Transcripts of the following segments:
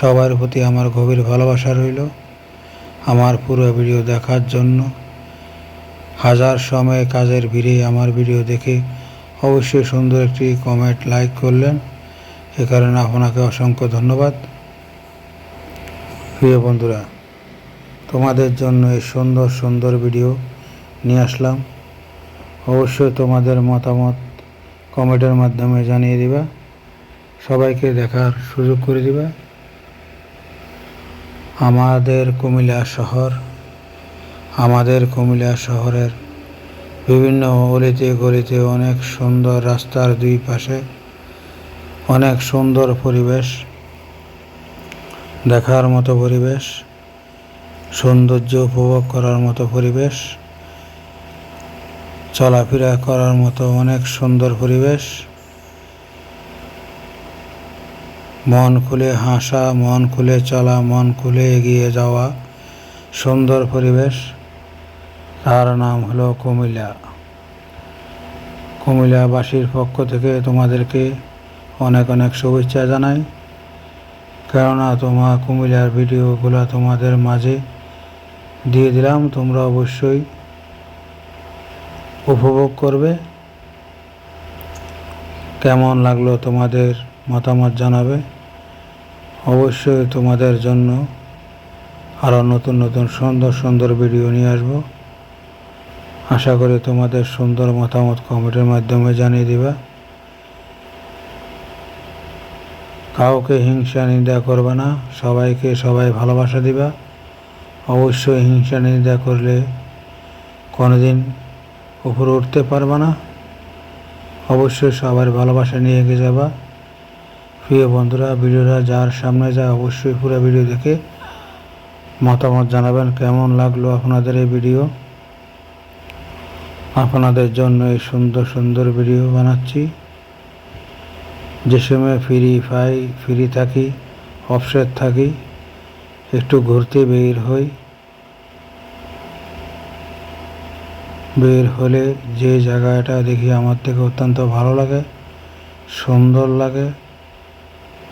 সবার প্রতি আমার গভীর ভালোবাসা রইল। আমার পুরো ভিডিও দেখার জন্য হাজার সময় কাজের ভিড়ে আমার ভিডিও দেখে অবশ্যই সুন্দর একটি কমেন্ট লাইক করলেন। এ কারণে আপনাকে অসংখ্য ধন্যবাদ। প্রিয় বন্ধুরা, তোমাদের জন্য এই সুন্দর সুন্দর ভিডিও নিয়ে আসলাম। অবশ্যই তোমাদের মতামত কমেন্টের মাধ্যমে জানিয়ে দিবা। সবাইকে দেখার সুযোগ করে দিবা। আমাদের কুমিল্লা শহর, আমাদের কুমিল্লা শহরের বিভিন্ন অলিতে গলিতে অনেক সুন্দর রাস্তার দুই পাশে অনেক সুন্দর পরিবেশ, দেখার মতো পরিবেশ, সৌন্দর্য উপভোগ করার মতো পরিবেশ, চলাফেরা করার মতো অনেক সুন্দর পরিবেশ। মন খুলে হাসা, মন খুলে চলা, মন খুলে এগিয়ে যাওয়া, সুন্দর পরিবেশ। তার নাম হলো কুমিল্লা। কুমিল্লাবাসীর পক্ষ থেকে তোমাদেরকে অনেক অনেক শুভেচ্ছা জানাই। কেননা তোমার কুমিল্লার ভিডিওগুলো তোমাদের মাঝে দিয়ে দিলাম, তোমরা অবশ্যই উপভোগ করবে। কেমন লাগল তোমাদের মতামত জানাবে। অবশ্যই তোমাদের জন্য আরও নতুন নতুন, সুন্দর সুন্দর ভিডিও নিয়ে আসব। আশা করি তোমাদের সুন্দর মতামত কমেন্টের মাধ্যমে জানিয়ে দিবা। কাউকে হিংসা, নিন্দা করবে না, সবাইকে সবাই ভালোবাসা দিবা। অবশ্যই হিংসা, নিন্দা করলে কোনোদিন উপরে উঠতে পারবে না। অবশ্যই সবার ভালোবাসা নিয়ে এগিয়ে যাবা। প্রিয় বন্ধুরা, ভিডিওটা যার সামনে যায় অবশ্যই পুরো ভিডিও দেখে মতামত জানাবেন, কেমন লাগল আপনাদের এই ভিডিও? আপনাদের জন্য এই সুন্দর সুন্দর ভিডিও বানাচ্ছি। যে সময় ফ্রি পাই, ফ্রি থাকি, অফসেট থাকি, একটু ঘুরতে বের হই। বের হলে যে জায়গাটা দেখি আমার থেকে অত্যন্ত ভালো লাগে, সুন্দর লাগে।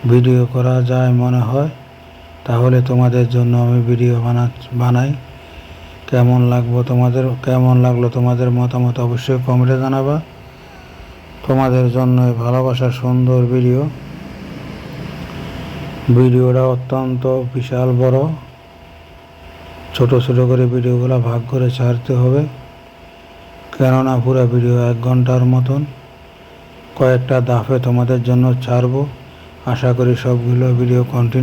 ভিডিও করা যায় মনে হয়। তাহলে তোমাদের জন্য আমি ভিডিও বানা, বানাই। কেমন লাগবো তোমাদের, কেমন লাগল তোমাদের মতামত অবশ্যই কমেন্টে জানাবা। তোমাদের জন্য ভালোবাসার সুন্দর ভিডিও। ভিডিওটা অত্যন্ত বিশাল বড়। ছোট ছোট করে ভিডিওগুলো ভাগ করে ছাড়তে হবে। কেননা পুরো ভিডিও এক ঘণ্টার মতন। কয়েকটা দাফে তোমাদের জন্য ছাড়বো। আশা করি সবগুলো ভিডিও কন্টিনিউ